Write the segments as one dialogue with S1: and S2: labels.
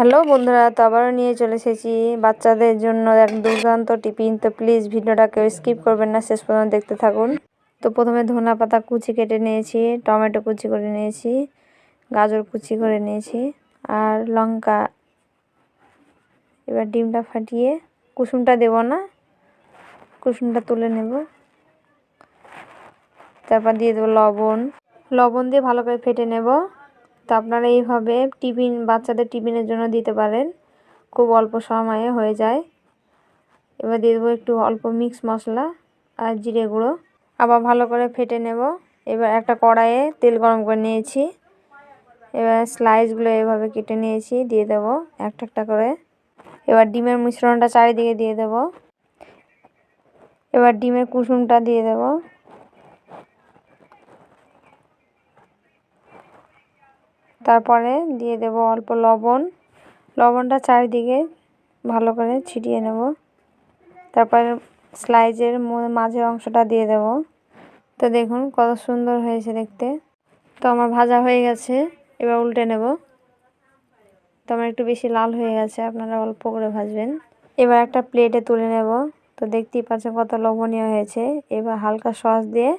S1: Hello বন্ধুরা, তো আবারও নিয়ে চলে এসেছি। বাচ্চাদের জন্য এক দুর্দান্ত টিফিন। তো প্লিজ ভিডিওটা কেউ স্কিপ করবেন না, শেষ পর্যন্ত দেখতে থাকুন। তো প্রথমে ধনা পাতা কুচি কেটে নিয়েছি, টমেটো কুচি করে নিয়েছি, গাজর কুচি করে নিয়েছি, আর লঙ্কা। এবার ডিমটা ফাটিয়ে কুসুমটা দেব না, কুসুমটা তুলে নেব। তারপর দিয়ে দেবো লবণ। লবণ দিয়ে ভালো করে ফেটে নেব। তো আপনারা এইভাবে টিফিন, বাচ্চাদের টিফিনের জন্য দিতে পারেন। খুব অল্প সময়ে হয়ে যায়। এবার দিয়ে দেবো একটু অল্প মিক্স মশলা আর জিরে গুঁড়ো। আবার ভালো করে ফেটে নেব। এবার একটা কড়াইয়ে তেল গরম করে নিয়েছি। এবার স্লাইসগুলো এভাবে কেটে নিয়েছি, দিয়ে দেব একটা একটা করে। এবার ডিমের মিশ্রণটা চারিদিকে দিয়ে দেব। এবার ডিমের কুসুমটা দিয়ে দেব। তারপরে দিয়ে দেব অল্প লবণ। লবণটা চারিদিকে ভালো করে ছিটিয়ে নেব। তারপরে স্লাইজের মাঝের অংশটা দিয়ে দেব। তো দেখুন কত সুন্দর হয়েছে দেখতে। তো আমার ভাজা হয়ে গেছে, এবার উল্টে নেব। তো আমার একটু বেশি লাল হয়ে গেছে, আপনারা অল্প করে ভাজবেন। এবার একটা প্লেটে তুলে নেব। তো দেখতেই পাচ্ছেন কত লবণীয় হয়েছে। এবার হালকা সস দিয়ে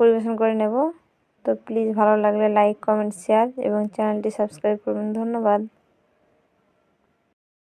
S1: পরিবেশন করে নেব। তো প্লিজ ভালো লাগলে লাইক কমেন্ট শেয়ার এবং চ্যানেলটি সাবস্ক্রাইব করবেন। ধন্যবাদ।